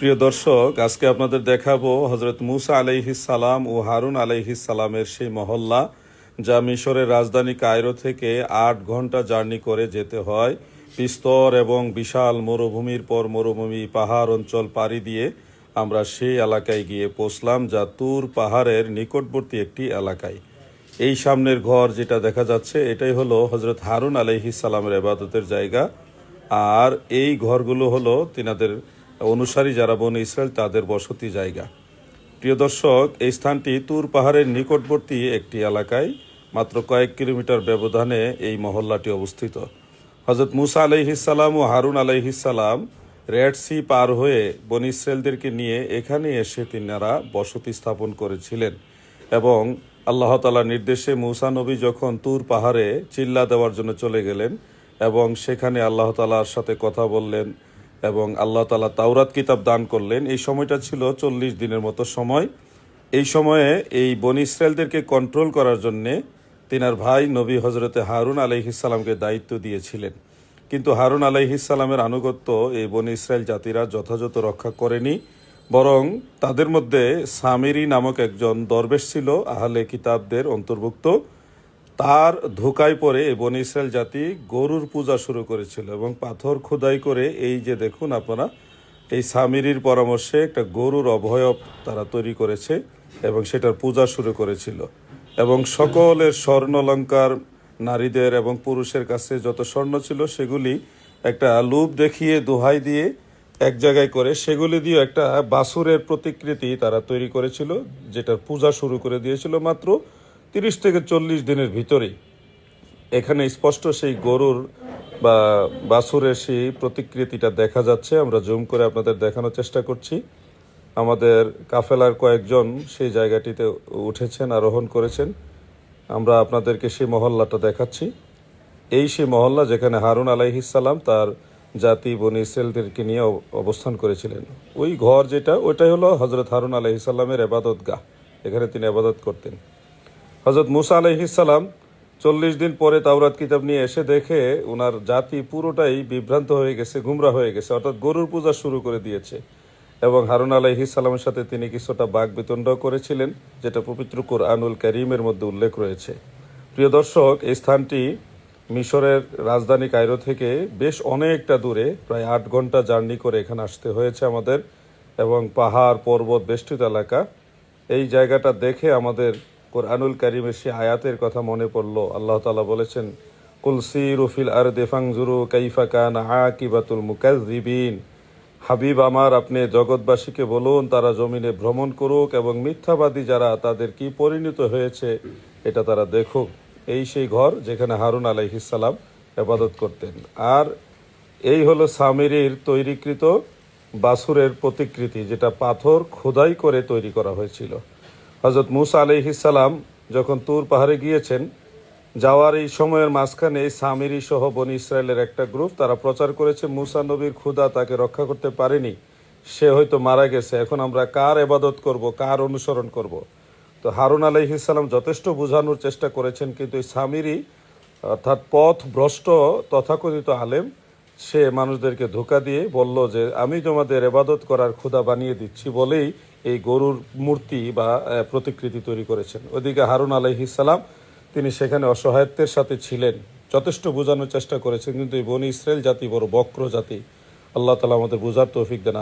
প্রিয় দর্শক, আজকে আপনাদের দেখাবো হজরত মুসা সালাম ও হারুন সালামের সেই মহল্লা, যা মিশরের রাজধানী কায়রো থেকে আট ঘণ্টা জার্নি করে যেতে হয়। বিস্তর এবং বিশাল মরুভূমির পর মরুভূমি পাহাড় অঞ্চল পাড়ি দিয়ে আমরা সেই এলাকায় গিয়ে পৌঁছলাম, যা তুর পাহাড়ের নিকটবর্তী একটি এলাকায়। এই সামনের ঘর যেটা দেখা যাচ্ছে, এটাই হলো হজরত হারুন সালামের এবাদতের জায়গা। আর এই ঘরগুলো হলো তিনাদের অনুসারী যারা বন ইসরায়েল, তাদের বসতি জায়গা। প্রিয় দর্শক, এই স্থানটি তুর পাহাড়ের নিকটবর্তী একটি এলাকায় মাত্র কয়েক কিলোমিটার ব্যবধানে এই মহল্লাটি অবস্থিত। হজরত মুসা আলাইহিসাল্লাম ও হারুন আলাইহিসাল্লাম রেড সি পার হয়ে বন ইসরায়েলদেরকে নিয়ে এখানে এসে তিনারা বসতি স্থাপন করেছিলেন এবং আল্লাহ তালার নির্দেশে মুসা নবী যখন তুর পাহাড়ে চিল্লা দেওয়ার জন্য চলে গেলেন এবং সেখানে আল্লাহ তালার সাথে কথা বললেন এবং আল্লাহ তালা তাওরাত কিতাব দান করলেন। এই সময়টা ছিল চল্লিশ দিনের মতো সময়। এই সময়ে এই বন ইসরায়েলদেরকে কন্ট্রোল করার জন্যে তিনার ভাই নবী হজরতে হারুন আলাইহিসাল্লামকে দায়িত্ব দিয়েছিলেন। কিন্তু হারুন আলাইহিসাল্লামের আনুগত্য এই বন ইসরায়েল জাতিরা যথাযথ রক্ষা করেনি। বরং তাদের মধ্যে সামিরি নামক একজন দরবেশ ছিল, আহলে কিতাবদের অন্তর্ভুক্ত। তার ধোকায় এই বন ইসরায়েল জাতি গরুর পূজা শুরু করেছিল এবং পাথর খোদাই করে এই যে দেখুন আপনারা, এই সামিরির পরামর্শে একটা গরুর অভয়ব তারা তৈরি করেছে এবং সেটার পূজা শুরু করেছিল। এবং সকলের স্বর্ণলঙ্কার নারীদের এবং পুরুষের কাছে যত স্বর্ণ ছিল সেগুলি একটা লুপ দেখিয়ে দোহাই দিয়ে এক জায়গায় করে সেগুলি দিয়ে একটা বাসুরের প্রতিকৃতি তারা তৈরি করেছিল, যেটার পূজা শুরু করে দিয়েছিল মাত্র। তিরিশ থেকে চল্লিশ দিনের ভিতরেই এখানে স্পষ্ট সেই গরুর বা বাসুরের সেই প্রতিকৃতিটা দেখা যাচ্ছে। আমরা জুম করে আপনাদের দেখানোর চেষ্টা করছি। আমাদের কাফেলার কয়েকজন সেই জায়গাটিতে উঠেছেন, আরোহণ করেছেন। আমরা আপনাদেরকে সেই মহল্লাটা দেখাচ্ছি। এই সেই মহল্লা যেখানে হারুন আলাইহিসাল্লাম তার জাতি বনি ইসরায়েলদেরকে নিয়ে অব- অবস্থান করেছিলেন। ওই ঘর যেটা, ওইটাই হলো হজরত হারুন আলাইহিসাল্লামের এবাদত গাহ এখানে তিনি আবাদত করতেন। হজরত মুসা আলাইহিসাল্লাম চল্লিশ দিন পরে তাওরাত কিতাব নিয়ে এসে দেখে ওনার জাতি পুরোটাই বিভ্রান্ত হয়ে গেছে, গুমরা হয়ে গেছে। অর্থাৎ গরুর পূজা শুরু করে দিয়েছে। এবং হারুন আলাইহিসাল্লামের সাথে তিনি কিছুটা বাঘ বিতণ্ড করেছিলেন, যেটা পবিত্র কোরআনুল করিমের মধ্যে উল্লেখ রয়েছে। প্রিয় দর্শক, এই স্থানটি মিশরের রাজধানী কায়রো থেকে বেশ অনেকটা দূরে, প্রায় আট ঘণ্টা জার্নি করে এখানে আসতে হয়েছে আমাদের। এবং পাহাড়, পর্বত, বেষ্টিত এলাকা, এই জায়গাটা দেখে আমাদের কোরআনুল কারিমের সে আয়াতের কথা মনে পড়ল। আল্লাহ তালা বলেছেন কুলসি রুফিল আর দেফাংজুরু কাইফা কান আকিবাতুল মুকাজিবিন হাবিব আমার, আপনি জগৎবাসীকে বলুন, তারা জমিনে ভ্রমণ করুক এবং মিথ্যাবাদী যারা, তাদের কি পরিণত হয়েছে এটা তারা দেখুক। এই সেই ঘর যেখানে হারুন আলাইহিসাল্লাম এবাদত করতেন। আর এই হলো সামিরির তৈরিকৃত বাসুরের প্রতিকৃতি, যেটা পাথর খোদাই করে তৈরি করা হয়েছিল। হজরত মুসা আলাইহিসাল্লাম যখন তুর পাহাড়ে গিয়েছেন, যাওয়ার এই সময়ের মাঝখানে সামিরি সহ বনি ইসরায়েলের একটা গ্রুপ তারা প্রচার করেছে, মুসা নবীর ক্ষুদা তাকে রক্ষা করতে পারেনি, সে হয়তো মারা গেছে, এখন আমরা কার এবাদত করব, কার অনুসরণ করব? তো হারুন আলাইহিসাল্লাম যথেষ্ট বোঝানোর চেষ্টা করেছেন, কিন্তু এই সামিরি অর্থাৎ পথ ভ্রষ্ট তথাকথিত আলেম সে মানুষদেরকে ধোকা দিয়ে বলল যে, আমি তোমাদের এবাদত করার ক্ষুদা বানিয়ে দিচ্ছি বলেই এই গরুর মূর্তি বা প্রতিকৃতি তৈরি করেছেন। ওদিকে হারুন আলহিসাল্লাম তিনি সেখানে অসহায়ত্বের সাথে ছিলেন। যথেষ্ট বোঝানোর চেষ্টা করেছেন, কিন্তু এই বনি ইসরায়েল জাতি বড় বক্র জাতি। আল্লাহ তালা আমাদের বোঝার তৌফিক দেন